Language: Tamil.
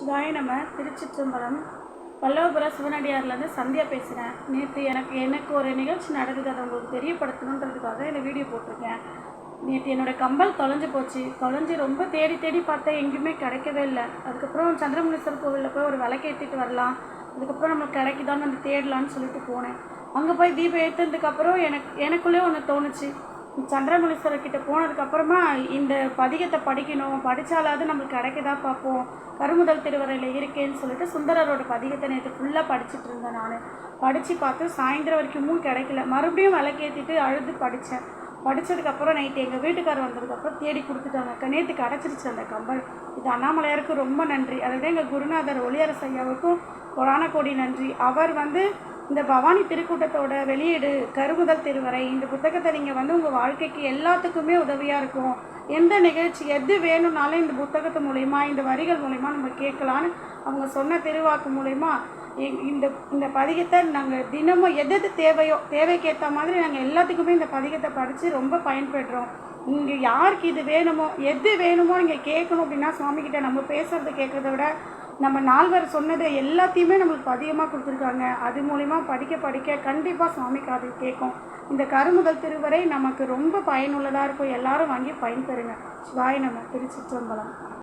சிவாய நம்ம திருச்சிற்றம்பலம் பல்லவபுர சிவனடியார்லேருந்து சந்தியா பேசுகிறேன் நேற்று எனக்கு எனக்கு ஒரு நிகழ்ச்சி நடக்குது அதை உங்களுக்கு தெரியப்படுத்தணுன்றதுக்காக இந்த வீடியோ போட்டிருக்கேன். நேற்று என்னோட கம்பல் தொலைஞ்சு போச்சு. தொலைஞ்சு ரொம்ப தேடி தேடி பார்த்தா எங்கேயுமே கிடைக்கவே இல்லை. அதுக்கப்புறம் சந்திரமுனீஸ்வரர் கோவிலில் போய் ஒரு விளக்கேற்றிட்டு வரலாம். அதுக்கப்புறம் நம்மளுக்கு கிடைக்குதான்னு வந்து தேடலான்னு சொல்லிட்டு போனேன். அங்கே போய் தீபம் ஏற்றுனதுக்கப்புறம் எனக்கு எனக்குள்ளே ஒன்று தோணுச்சு. சந்திரமுனீஸ்வரர் கிட்ட போனதுக்கப்புறமா இந்த பதிகத்தை படிக்கணும் படித்தாலாவது நம்மளுக்கு கிடைக்குதா பார்ப்போம். கருமுதல் திருவரையில் இருக்கேன்னு சொல்லிட்டு சுந்தரரோட பதிகத்தை நேற்று ஃபுல்லாக படிச்சுட்டு இருந்தேன் நான். படித்து பார்த்து சாயந்தரம் வரைக்குமும் கிடைக்கல. மறுபடியும் விளக்கேற்றிட்டு அழுது படித்தேன் படித்ததுக்கப்புறம் நைட்டு எங்கள் வீட்டுக்காரர் வந்ததுக்கப்புறம் தேடி கொடுத்துட்டாங்க. நேற்று கிடச்சிருச்சு அந்த கம்பல். இது அண்ணாமலையாருக்கு ரொம்ப நன்றி. அதாவது எங்கள் குருநாதர் ஒளியரசையாவுக்கும் கொடான கோடி நன்றி. அவர் வந்து இந்த பவானி திருக்கூட்டத்தோட வெளியீடு கருமுதல் திருவரை இந்த புத்தகத்தை நீங்கள் வந்து உங்கள் வாழ்க்கைக்கு எல்லாத்துக்குமே உதவியாக இருக்கும். எந்த நிகழ்ச்சி எது வேணும்னாலும் இந்த புத்தகத்து மூலயமா இந்த வரிகள் மூலயமா நம்ம கேட்கலான்னு அவங்க சொன்ன திருவாக்கு மூலயமா இந்த இந்த பதிகத்தை நாங்கள் தினமும் எது எது தேவையோ தேவைக்கேற்ற மாதிரி நாங்கள் எல்லாத்துக்குமே இந்த பதிகத்தை படித்து ரொம்ப பயன்பெற்றோம். இங்கே யாருக்கு இது வேணுமோ எது வேணுமோ நீங்கள் கேட்கணும் அப்படின்னா சுவாமிகிட்ட நம்ம பேசுகிறத கேட்குறத விட நம்ம நால்வர் சொன்னது எல்லாத்தையுமே நம்மளுக்கு அதிகமாக கொடுத்துருக்காங்க. அது மூலிமா படிக்க படிக்க கண்டிப்பாக சுவாமிக்கு அது கேட்கும். இந்த கருமுதல் திருவரை நமக்கு ரொம்ப பயனுள்ளதாக இருக்கும். எல்லாரும் வாங்கி பயன்பெறுங்க சிவாய நம்ம திருச்சிற்றம்பலம்.